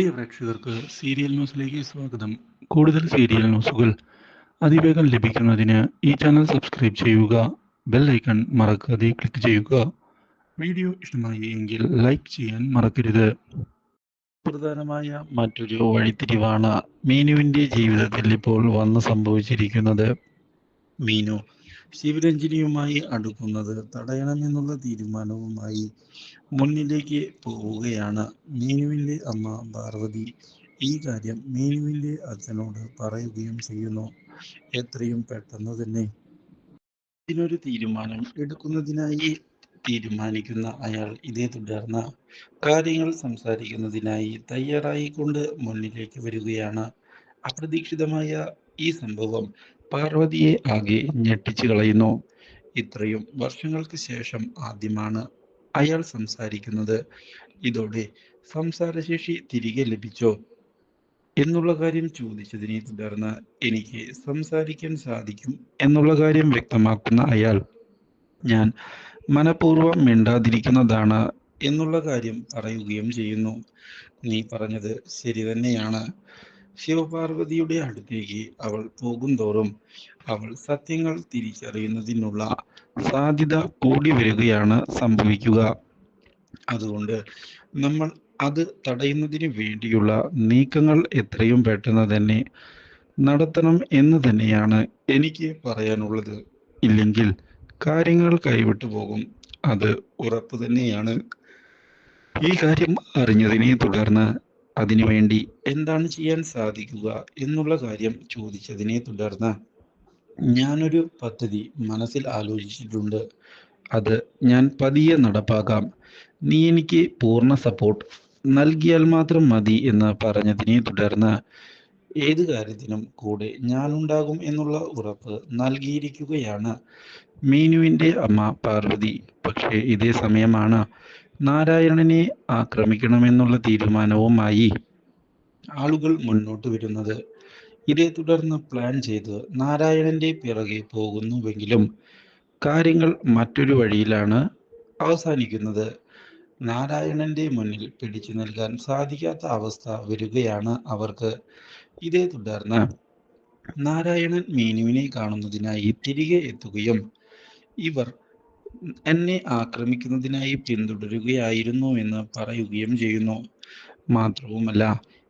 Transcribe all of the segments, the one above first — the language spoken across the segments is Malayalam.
പ്രിയ പ്രേക്ഷകർക്ക് സീരിയൽ ന്യൂസിലേക്ക് സ്വാഗതം. കൂടുതൽ സീരിയൽ ന്യൂസുകൾ അതിവേഗം ലഭിക്കുന്നതിന് ഈ ചാനൽ സബ്സ്ക്രൈബ് ചെയ്യുക ബെൽ ഐക്കൺ മറക്കാതെ ക്ലിക്ക് ചെയ്യുക. വീഡിയോ ഇഷ്ടമായി എങ്കിൽ ലൈക്ക് ചെയ്യാൻ മറക്കരുത്. പ്രധാനമായ മറ്റൊരു വഴിത്തിരിവാണ് മീനുവിന്റെ ജീവിതത്തിൽ ഇപ്പോൾ വന്ന് സംഭവിച്ചിരിക്കുന്നത്. മീനു ശിവരഞ്ജിനിയുമായി അടുക്കുന്നത് തടയണമെന്നുള്ള തീരുമാനവുമായി മുന്നിലേക്ക് പോവുകയാണ് മീനുവിന്റെ അമ്മ പാർവതി. ഈ കാര്യം മീനുവിന്റെ അച്ഛനോട് പറയുകയും ചെയ്യുന്നു. എത്രയും പെട്ടെന്ന് തന്നെ ഇതിനൊരു തീരുമാനം എടുക്കുന്നതിനായി തീരുമാനിക്കുന്ന അയാൾ ഇതേ തുടർന്ന് കാര്യങ്ങൾ സംസാരിക്കുന്നതിനായി തയ്യാറായിക്കൊണ്ട് മുന്നിലേക്ക് വരികയാണ്. അപ്രതീക്ഷിതമായ ഈ സംഭവം പാർവതിയെ ആകെ ഞെട്ടിച്ചു കളയുന്നു. ഇത്രയും വർഷങ്ങൾക്ക് ശേഷം ആദ്യമാണ് അയാൾ സംസാരിക്കുന്നത്. ഇതോടെ സംസാരശേഷി തിരികെ ലഭിച്ചോ എന്നുള്ള കാര്യം ചോദിച്ചതിനെ തുടർന്ന് എനിക്ക് സംസാരിക്കാൻ സാധിക്കും എന്നുള്ള കാര്യം വ്യക്തമാക്കുന്ന അയാൾ ഞാൻ മനഃപൂർവം മിണ്ടാതിരിക്കുന്നതാണ് എന്നുള്ള കാര്യം പറയുകയും ചെയ്യുന്നു. നീ പറഞ്ഞത് ശരി തന്നെയാണ്. ശിവപാർവതിയുടെ അടുത്തേക്ക് അവൾ പോകുന്തോറും അവൾ സത്യങ്ങൾ തിരിച്ചറിയുന്നതിനുള്ള സാധ്യത കൂടി വരികയാണ് സംഭവിക്കുക. അതുകൊണ്ട് നമ്മൾ അത് തടയുന്നതിന് വേണ്ടിയുള്ള നീക്കങ്ങൾ എത്രയും പെട്ടെന്ന് തന്നെ നടത്തണം എന്ന് തന്നെയാണ് എനിക്ക് പറയാനുള്ളത്. ഇല്ലെങ്കിൽ കാര്യങ്ങൾ കൈവിട്ടു പോകും. അത് ഉറപ്പ് തന്നെയാണ്. ഈ കാര്യം അറിഞ്ഞതിനെ തുടർന്ന് അതിനുവേണ്ടി എന്താണ് ചെയ്യാൻ സാധിക്കുക എന്നുള്ള കാര്യം ചോദിച്ചതിനെ തുടർന്ന് ഞാനൊരു പദ്ധതി മനസ്സിൽ ആലോചിച്ചിട്ടുണ്ട്. അത് ഞാൻ പതിയെ നടപ്പാക്കാം. നീ എനിക്ക് പൂർണ സപ്പോർട്ട് നൽകിയാൽ മാത്രം മതി എന്ന് പറഞ്ഞതിനെ തുടർന്ന് ഏത് കാര്യത്തിനും കൂടെ ഞാനുണ്ടാകും എന്നുള്ള ഉറപ്പ് നൽകിയിരിക്കുകയാണ്. മീനുവിന്റെ അമ്മ പാർവതി. പക്ഷേ ഇതേ സമയമാണ് നാരായണനെ ആക്രമിക്കണമെന്നുള്ള തീരുമാനവുമായി ആളുകൾ മുന്നോട്ട് വരുന്നത്. ഇതേ തുടർന്ന് പ്ലാൻ ചെയ്ത് നാരായണന്റെ പിറകെ പോകുന്നുവെങ്കിലും കാര്യങ്ങൾ മറ്റൊരു വഴിയിലാണ് അവസാനിക്കുന്നത്. നാരായണന്റെ മുന്നിൽ പിടിച്ചു നൽകാൻ സാധിക്കാത്ത അവസ്ഥ വരികയാണ് അവർക്ക്. ഇതേ തുടർന്ന് നാരായണൻ മീനുവിനെ കാണുന്നതിനായി തിരികെ എത്തുകയും ഇവർ എന്നെ ആക്രമിക്കുന്നതിനായി പിന്തുടരുകയായിരുന്നു എന്ന് പറയുകയും ചെയ്യുന്നു. മാത്രവുമല്ല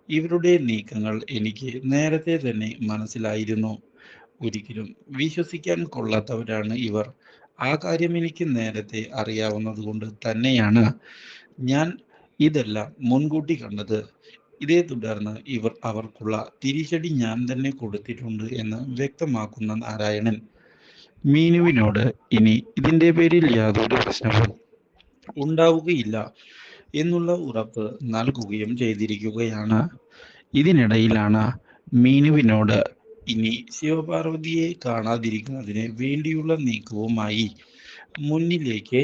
ഇവരുടെ നീക്കങ്ങൾ എനിക്ക് നേരത്തെ തന്നെ മനസ്സിലായിരുന്നു. ഒരിക്കലും വിശ്വസിക്കാൻ കൊള്ളാത്തവരാണ് ഇവർ. ആ കാര്യം എനിക്ക് നേരത്തെ അറിയാവുന്നതുകൊണ്ട് തന്നെയാണ് ഞാൻ ഇതെല്ലാം മുൻകൂട്ടി കണ്ടത്. ഇതേ തുടർന്ന് ഇവർ അവർക്കുള്ള തിരിച്ചടി ഞാൻ തന്നെ കൊടുത്തിട്ടുണ്ട് എന്ന് വ്യക്തമാക്കുന്ന നാരായണൻ മീനുവിനോട് ഇനി ഇതിന്റെ പേരിൽ യാതൊരു പ്രശ്നവും ഉണ്ടാവുകയില്ല എന്നുള്ള ഉറപ്പ് നൽകുകയും ചെയ്തിരിക്കുകയാണ്. ഇതിനിടയിലാണ് മീനുവിനോട് ഇനി ശിവപാർവതിയെ കാണാതിരിക്കുന്നതിന് വേണ്ടിയുള്ള നീക്കവുമായി മുന്നിലേക്ക്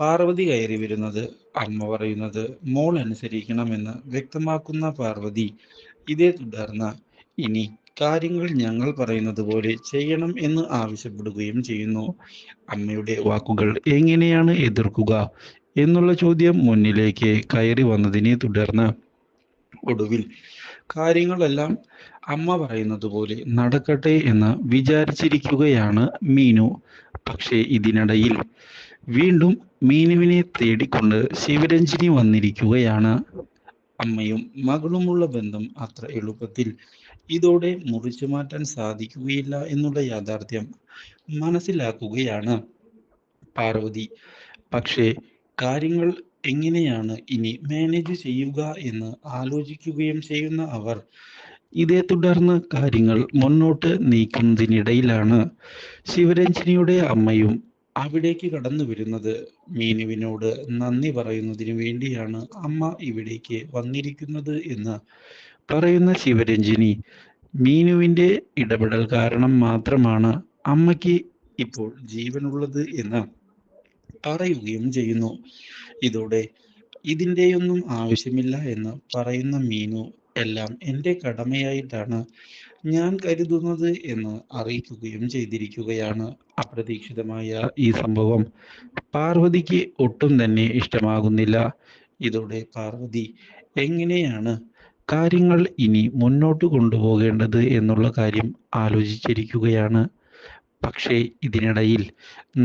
പാർവതി കയറി വരുന്നത് അമ്മ പറയുന്നത്. മോൾ അനുസരിക്കണമെന്ന് വ്യക്തമാക്കുന്ന പാർവതി ഇതേ തുടർന്ന് ഇനി കാര്യങ്ങൾ ഞങ്ങൾ പറയുന്നത് പോലെ ചെയ്യണം എന്ന് ആവശ്യപ്പെടുകയും ചെയ്യുന്നു. അമ്മയുടെ വാക്കുകൾ എങ്ങനെയാണ് എതിർക്കുക എന്നുള്ള ചോദ്യം മുന്നിലേക്ക് കയറി വന്നതിനെ തുടർന്ന് ഒടുവിൽ കാര്യങ്ങളെല്ലാം അമ്മ പറയുന്നത് പോലെ നടക്കട്ടെ എന്ന് വിചാരിച്ചിരിക്കുകയാണ് മീനു. പക്ഷേ ഇതിനിടയിൽ വീണ്ടും മീനുവിനെ തേടിക്കൊണ്ട് ശിവരഞ്ജിനി വന്നിരിക്കുകയാണ്. അമ്മയും മകളുമുള്ള ബന്ധം അത്ര എളുപ്പത്തിൽ ഇതോടെ മുറിച്ചു മാറ്റാൻ സാധിക്കുകയില്ല എന്നുള്ള യാഥാർത്ഥ്യം മനസ്സിലാക്കുകയാണ് പാർവതി. പക്ഷേ കാര്യങ്ങൾ എങ്ങനെയാണ് ഇനി മാനേജ് ചെയ്യുക എന്ന് ആലോചിക്കുകയും ചെയ്യുന്ന അവർ ഇതേ തുടർന്ന് കാര്യങ്ങൾ മുന്നോട്ട് നീക്കുന്നതിനിടയിലാണ്. ശിവരഞ്ജിനിയുടെ അമ്മയും അവിടേക്ക് കടന്നു വരുന്നത്. മീനുവിനോട് നന്ദി പറയുന്നതിന് വേണ്ടിയാണ് അമ്മ ഇവിടേക്ക് വന്നിരിക്കുന്നത് എന്ന് പറയുന്ന ശിവരഞ്ജിനി മീനുവിന്റെ ഇടപെടൽ കാരണം മാത്രമാണ് അമ്മയ്ക്ക് ഇപ്പോൾ ജീവനുള്ളത് എന്ന് പറയുകയും ചെയ്യുന്നു. ഇതോടെ ഇതിന്റെയൊന്നും ആവശ്യമില്ല എന്ന് പറയുന്ന മീനു എല്ലാം എന്റെ കടമയായിട്ടാണ് ഞാൻ കരുതുന്നത് എന്ന് അറിയിക്കുകയും ചെയ്തിരിക്കുകയാണ്. അപ്രതീക്ഷിതമായ ഈ സംഭവം പാർവതിക്ക് ഒട്ടും തന്നെ ഇഷ്ടമാകുന്നില്ല. ഇതോടെ പാർവതി എങ്ങനെയാണ് കാര്യങ്ങൾ ഇനി മുന്നോട്ട് കൊണ്ടുപോകേണ്ടത് എന്നുള്ള കാര്യം ആലോചിച്ചിരിക്കുകയാണ്. പക്ഷേ ഇതിനിടയിൽ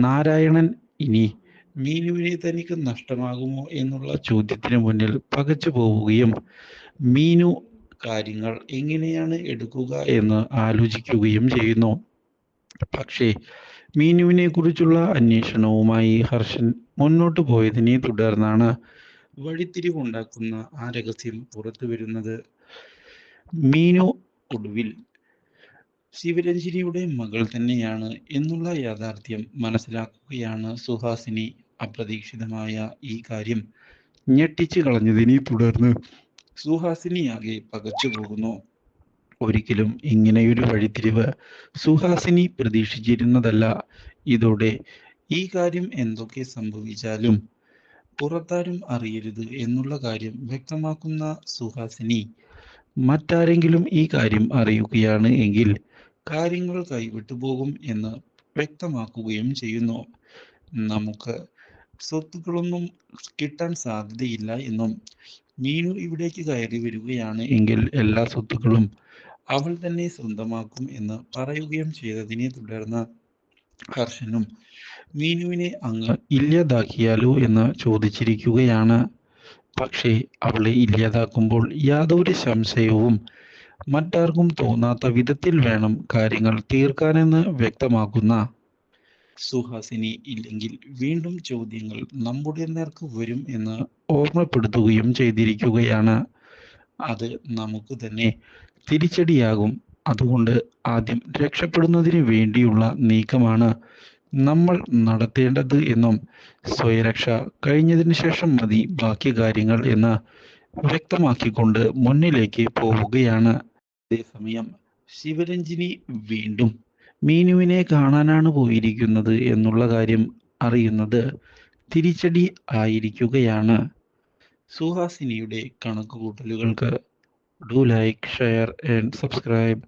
നാരായണൻ ഇനി മീനുവിനെ തനിക്ക് നഷ്ടമാകുമോ എന്നുള്ള ചോദ്യത്തിന് മുന്നിൽ പകച്ചു പോവുകയും മീനു കാര്യങ്ങൾ എങ്ങനെയാണ് എടുക്കുക എന്ന് ആലോചിക്കുകയും ചെയ്യുന്നു. പക്ഷേ മീനുവിനെ കുറിച്ചുള്ള അന്വേഷണവുമായി ഹർഷൻ മുന്നോട്ട് പോയതിനെ തുടർന്നാണ് വഴിത്തിരിവുണ്ടാക്കുന്ന ആ രഹസ്യം പുറത്തു വരുന്നത് മീനു ഒടുവിൽ ശിവരഞ്ജിനിയുടെ മകൾ തന്നെയാണ് എന്നുള്ള യാഥാർത്ഥ്യം മനസ്സിലാക്കുകയാണ് സുഹാസിനി. അപ്രതീക്ഷിതമായ ഈ കാര്യം ഞെട്ടിച്ചു കളഞ്ഞതിനെ തുടർന്ന് സുഹാസിനിയാകെ പകച്ചു പോകുന്നു. ഒരിക്കലും ഇങ്ങനെയൊരു വഴിത്തിരിവ് സുഹാസിനി പ്രതീക്ഷിച്ചിരുന്നതല്ല. ഇതോടെ ഈ കാര്യം എന്തൊക്കെ സംഭവിച്ചാലും പുറത്താരും അറിയരുത് എന്നുള്ള കാര്യം വ്യക്തമാക്കുന്ന സുഹാസിനി. മറ്റാരെങ്കിലും ഈ കാര്യം അറിയുകയാണ് എങ്കിൽ കാര്യങ്ങൾ കൈവിട്ടു പോകും എന്ന് വ്യക്തമാക്കുകയും ചെയ്യുന്നു. നമുക്ക് സ്വത്തുക്കളൊന്നും കിട്ടാൻ സാധ്യതയില്ല എന്നും മീനു ഇവിടേക്ക് കയറി വരികയാണ് എങ്കിൽ എല്ലാ സ്വത്തുക്കളും അവൾ തന്നെ സ്വന്തമാക്കും എന്ന് പറയുകയും ചെയ്തതിനെ തുടർന്ന് ഹർഷനും മീനുവിനെ അങ്ങ് ഇല്ലാതാക്കിയാലോ എന്ന് ചോദിച്ചിരിക്കുകയാണ്. പക്ഷേ അവളെ ഇല്ലാതാക്കുമ്പോൾ യാതൊരു സംശയവും മറ്റാർക്കും തോന്നാത്ത വിധത്തിൽ വേണം കാര്യങ്ങൾ തീർക്കാനെന്ന് വ്യക്തമാക്കുന്ന. സുഹാസിനി ഇല്ലെങ്കിൽ വീണ്ടും ചോദ്യങ്ങൾ നമ്മുടെ നേർക്ക് വരും എന്ന് ഓർമ്മപ്പെടുത്തുകയും ചെയ്തിരിക്കുകയാണ്. അത് നമുക്ക് തന്നെ തിരിച്ചടിയാകും. അതുകൊണ്ട് ആദ്യം രക്ഷപ്പെടുന്നതിന് വേണ്ടിയുള്ള നീക്കമാണ് നമ്മൾ നടത്തേണ്ടത് എന്നും സ്വയരക്ഷ കഴിഞ്ഞതിന് ശേഷം മതി ബാക്കി കാര്യങ്ങൾ എന്ന് വ്യക്തമാക്കിക്കൊണ്ട് മുന്നിലേക്ക് പോവുകയാണ്. അതേസമയം ശിവരഞ്ജിനി വീണ്ടും മീനുവിനെ കാണാനാണ് പോയിരിക്കുന്നത് എന്നുള്ള കാര്യം അറിയുന്നത് തിരിച്ചടി ആയിരിക്കുകയാണ്. സുഹാസിനിയുടെ കണക്കുകൂട്ടലുകൾക്ക് do like share and subscribe.